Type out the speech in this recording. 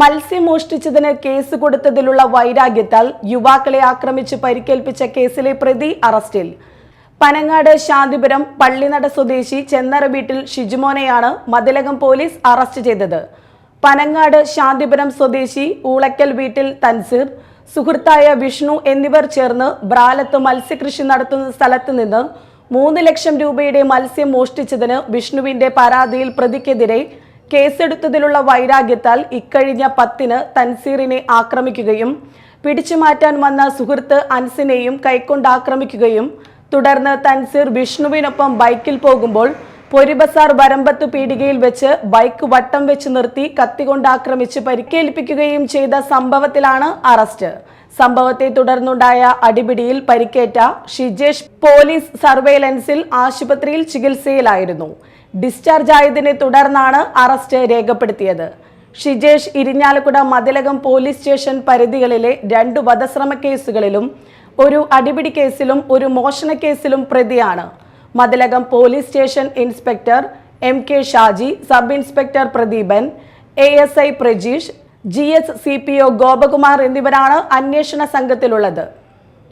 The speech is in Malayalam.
മത്സ്യം മോഷ്ടിച്ചതിന് കേസ് കൊടുത്തതിലുള്ള വൈരാഗ്യത്താൽ യുവാക്കളെ ആക്രമിച്ച് പരിക്കേൽപ്പിച്ച കേസിലെ പ്രതി അറസ്റ്റിൽ. പനങ്ങാട് ശാന്തിപുരം പള്ളിനട സ്വദേശി ചെന്നറ വീട്ടിൽ ഷിജുമോനെയാണ് മതിലകം പോലീസ് അറസ്റ്റ് ചെയ്തത്. പനങ്ങാട് ശാന്തിപുരം സ്വദേശി ഊളക്കൽ വീട്ടിൽ തൻസീർ സുഹൃത്തായ വിഷ്ണു എന്നിവർ ചേർന്ന് ബ്രാലത്ത് മത്സ്യകൃഷി നടത്തുന്ന സ്ഥലത്ത് നിന്ന് മൂന്ന് ലക്ഷം രൂപയുടെ മത്സ്യം മോഷ്ടിച്ചതിന് വിഷ്ണുവിന്റെ പരാതിയിൽ പ്രതിക്കെതിരെ കേസെടുത്തതിലുള്ള വൈരാഗ്യത്താൽ ഇക്കഴിഞ്ഞ പത്തിന് തൻസീറിനെ ആക്രമിക്കുകയും പിടിച്ചു മാറ്റാൻ വന്ന സുഹൃത്ത് അൻസിനെയും കൈക്കൊണ്ട് ആക്രമിക്കുകയും തുടർന്ന് തൻസീർ വിഷ്ണുവിനൊപ്പം ബൈക്കിൽ പോകുമ്പോൾ പൊരിബസാർ വരമ്പത്ത് പീടികയിൽ വെച്ച് ബൈക്ക് വട്ടം വെച്ച് നിർത്തി കത്തികൊണ്ടാക്രമിച്ച് പരിക്കേൽപ്പിക്കുകയും ചെയ്ത സംഭവത്തിലാണ് അറസ്റ്റ്. സംഭവത്തെ തുടർന്നുണ്ടായ അടിപിടിയിൽ പരിക്കേറ്റ ഷിജേഷ് പോലീസ് സർവേലൻസിൽ ആശുപത്രിയിൽ ചികിത്സയിലായിരുന്നു. ഡിസ്ചാർജ് ആയതിനെ തുടർന്നാണ് അറസ്റ്റ് രേഖപ്പെടുത്തിയത്. ഷിജേഷ് ഇരിഞ്ഞാലക്കുട മതിലകം പോലീസ് സ്റ്റേഷൻ പരിധികളിലെ രണ്ട് വധശ്രമ കേസുകളിലും ഒരു അടിപിടി കേസിലും ഒരു മോഷണ കേസിലും പ്രതിയാണ്. Mathilakam police station inspector M K Shaji sub inspector Pradeepan A S I Prajeesh G S C P O Gopakumar എന്നിവരാണ് അന്വേഷണ സംഘത്തിലുള്ളത്